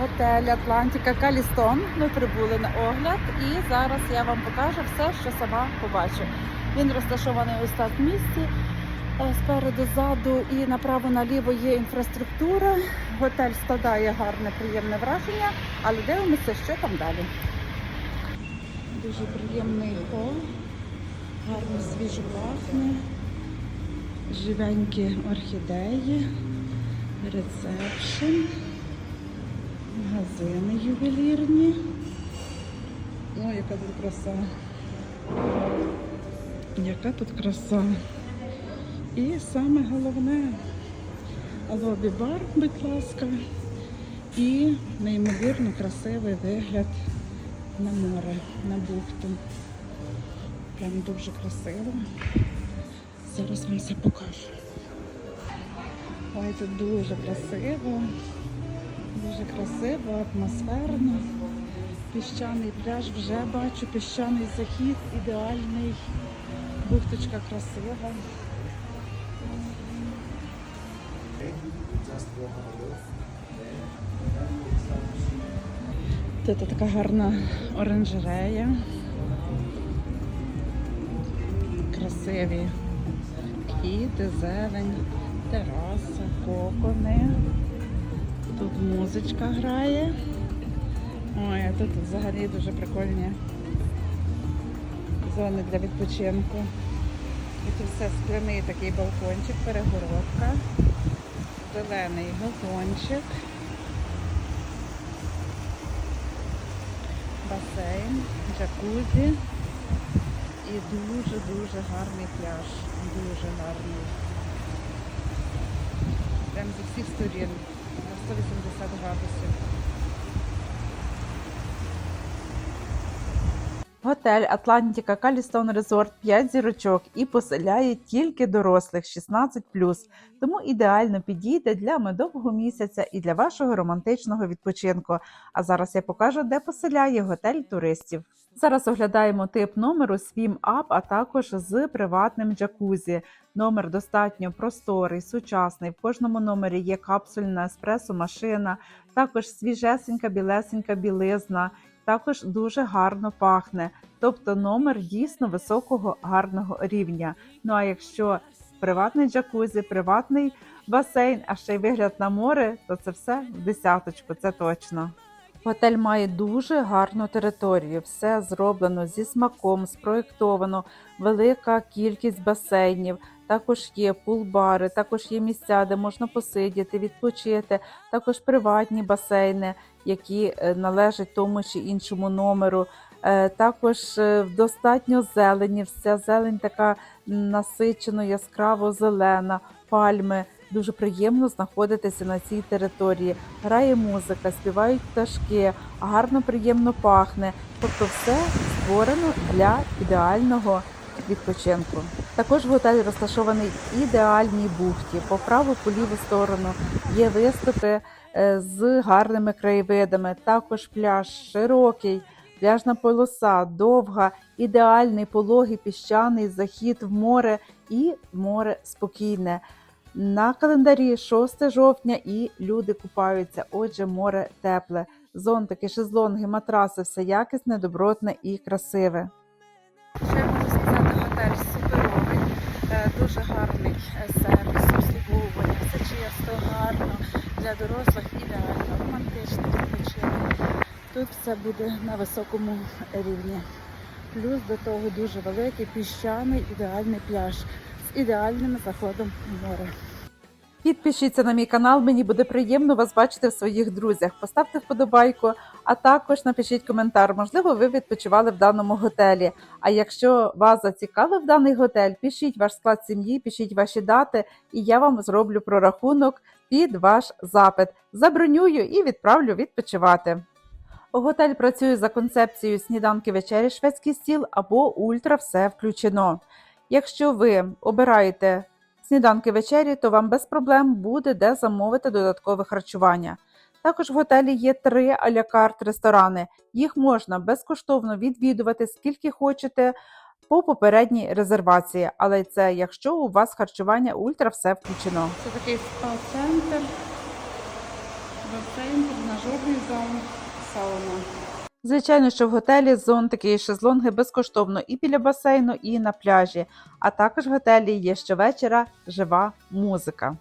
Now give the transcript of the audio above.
Готель Атлантика Калістон. Ми прибули на огляд і зараз я вам покажу все, що сама побачу. Він розташований ось так в місті. Е, Спереду, ззаду і направо-наліво є інфраструктура. Готель складає гарне, приємне враження, але дивимося, що там далі. Дуже приємний хол, гарно свіжо пахне, живенькі орхідеї, ресепшн. Магазини ювелірні. О, яка тут краса. Яка тут краса. І саме головне лобі-бар, будь ласка, і неймовірно красивий вигляд на море, на бухту. Прям дуже красиво. Зараз вам все покажу. Ой, тут дуже красиво. Дуже красиво, атмосферно. Піщаний пляж вже бачу, піщаний захід, ідеальний, бухточка красива. Тут така гарна оранжерея. Красиві квіти, зелень, тераса, кокони. Тут музичка грає. Ой, а тут взагалі дуже прикольні зони для відпочинку. І тут все скляний такий балкончик, перегородка, зелений газончик, басейн, джакузі і дуже-дуже гарний пляж. Дуже гарний. Прям зі всіх сторін на 180 градусів. Готель Атлантика Калістон Резорт 5 зірочок і поселяє тільки дорослих 16+, тому ідеально підійде для медового місяця і для вашого романтичного відпочинку. А зараз я покажу, де поселяє готель туристів. Зараз оглядаємо тип номеру Swim Up, а також з приватним джакузі. Номер достатньо просторий, сучасний. В кожному номері є капсульна еспресо-машина, також свіжесенька, білесенька білизна. Також дуже гарно пахне. Тобто номер дійсно високого гарного рівня. Ну а якщо приватний джакузі, приватний басейн, а ще й вигляд на море, то це все в десяточку, це точно. Готель має дуже гарну територію, все зроблено зі смаком, спроєктовано, велика кількість басейнів. Також є пул-бари, також є місця, де можна посидіти, відпочити, також приватні басейни, які е, належать тому чи іншому номеру. Е, Також е, достатньо зелені, вся зелень така насичено, яскраво зелена, пальми. Дуже приємно знаходитися на цій території. Грає музика, співають пташки, гарно приємно пахне. Тобто все створено для ідеального відпочинку. Також готель розташований в ідеальній бухті. По праву, по ліву сторону є виступи е, з гарними краєвидами. Також пляж широкий, пляжна полоса, довга, ідеальний пологий піщаний захід в море і море спокійне. На календарі 6 жовтня і люди купаються. Отже, море тепле. Зонтики, шезлонги, матраси, все якісне, добротне і красиве. Ще можу сказати, готель дуже гарний е, сервіс, обслуговування, все чисто, гарно для дорослих, ідеально, романтичний відпочинок. Тут все буде на високому рівні. Плюс до того дуже великий піщаний ідеальний пляж з ідеальним заходом в море. Підпишіться на мій канал, мені буде приємно вас бачити в своїх друзях. Поставте вподобайку, а також напишіть коментар. Можливо, ви відпочивали в даному готелі. А якщо вас зацікавив даний готель, пишіть ваш склад сім'ї, пишіть ваші дати, і я вам зроблю прорахунок під ваш запит. Забронюю і відправлю відпочивати. Готель працює за концепцією сніданки вечері шведський стіл або ультра все включено. Якщо ви обираєте сніданки вечері, то вам без проблем буде де замовити додаткове харчування. Також в готелі є три алякарт ресторани. Їх можна безкоштовно відвідувати скільки хочете по попередній резервації, але це якщо у вас харчування ультра все включено. Це такий спа-центр. басейн, тренажерний зал, сауна. Звичайно, що в готелі зонтики і шезлонги безкоштовно і біля басейну, і на пляжі. А також в готелі є щовечора жива музика.